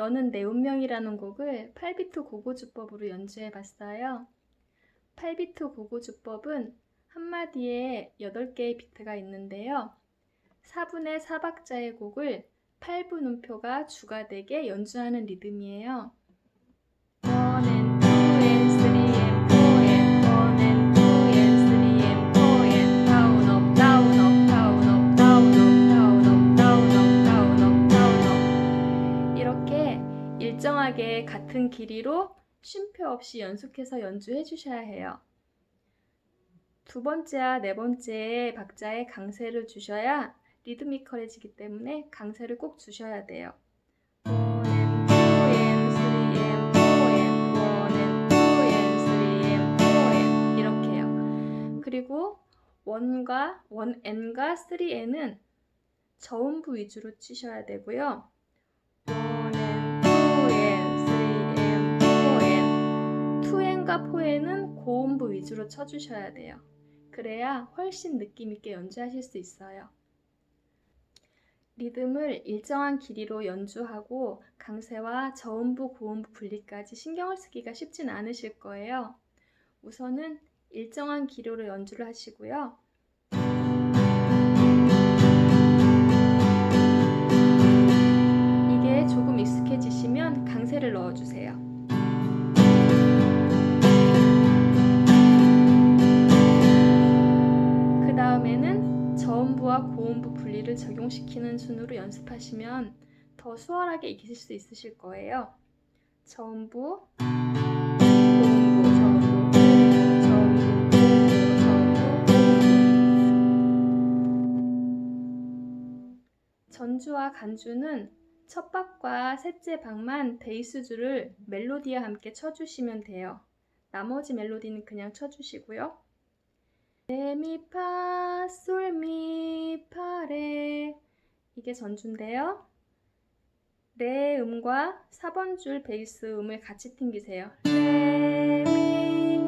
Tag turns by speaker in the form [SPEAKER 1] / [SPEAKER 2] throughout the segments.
[SPEAKER 1] 너는 내 운명이라는 곡을 8비트 고고주법으로 연주해 봤어요. 8비트 고고주법은 한마디에 8개의 비트가 있는데요. 4분의 4박자의 곡을 8분 음표가 주가 되게 연주하는 리듬이에요. 같은 길이로 쉼표 없이 연속해서 연주해 주셔야 해요. 두 번째와 네 번째 박자에 강세를 주셔야 리드미컬해지기 때문에 강세를 꼭 주셔야 돼요. 1 and 2 and 3 and 4 and 1 and 2 and 3 and 4 and 이렇게요. 그리고 1과 1N과 3N은 저음부 위주로 치셔야 되고요. 2N과 4N은 고음부 위주로 쳐주셔야 돼요. 그래야 훨씬 느낌 있게 연주하실 수 있어요. 리듬을 일정한 길이로 연주하고 강세와 저음부, 고음부 분리까지 신경을 쓰기가 쉽진 않으실 거예요. 우선은 일정한 길이로 연주를 하시고요. 이게 조금 익숙해지시면 강세를 넣어주세요. 분리를 적용시키는 순으로 연습하시면 더 수월하게 익히실 수 있으실 거예요. 고음부. 전주와 간주는 첫 박과 셋째 박만 베이스 줄을 멜로디와 함께 쳐주시면 돼요. 나머지 멜로디는 그냥 쳐주시고요. 레미파 솔미파레 이게 전주인데요. 레 음과 4번 줄 베이스 음을 같이 튕기세요. 레미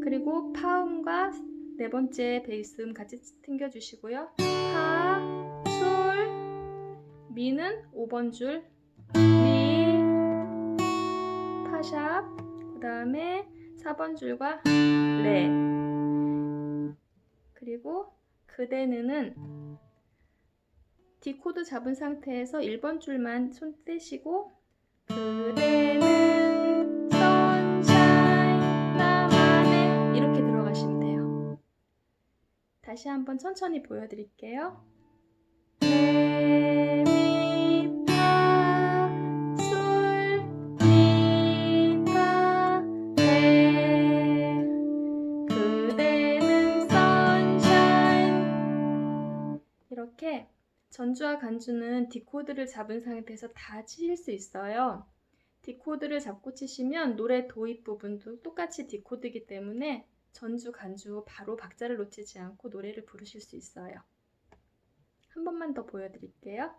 [SPEAKER 1] 그리고 파 음과 네 번째 베이스 음 같이 튕겨 주시고요. 파, 솔, 미는 5번 줄 미, 파샵 그 다음에 4번 줄과 레 그대는 D 코드 잡은 상태에서 1번 줄만 손 떼시고 그대는 sunshine 나만의 이렇게 들어가시면 돼요. 다시 한번 천천히 보여드릴게요. 이렇게 전주와 간주는 디코드를 잡은 상태에서 다 치실 수 있어요. 디코드를 잡고 치시면 노래 도입 부분도 똑같이 디코드이기 때문에 전주, 간주 바로 박자를 놓치지 않고 노래를 부르실 수 있어요. 한 번만 더 보여드릴게요.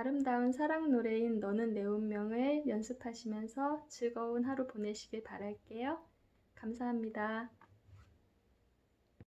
[SPEAKER 1] 아름다운 사랑 노래인 너는 내 운명을 연습하시면서 즐거운 하루 보내시길 바랄게요. 감사합니다.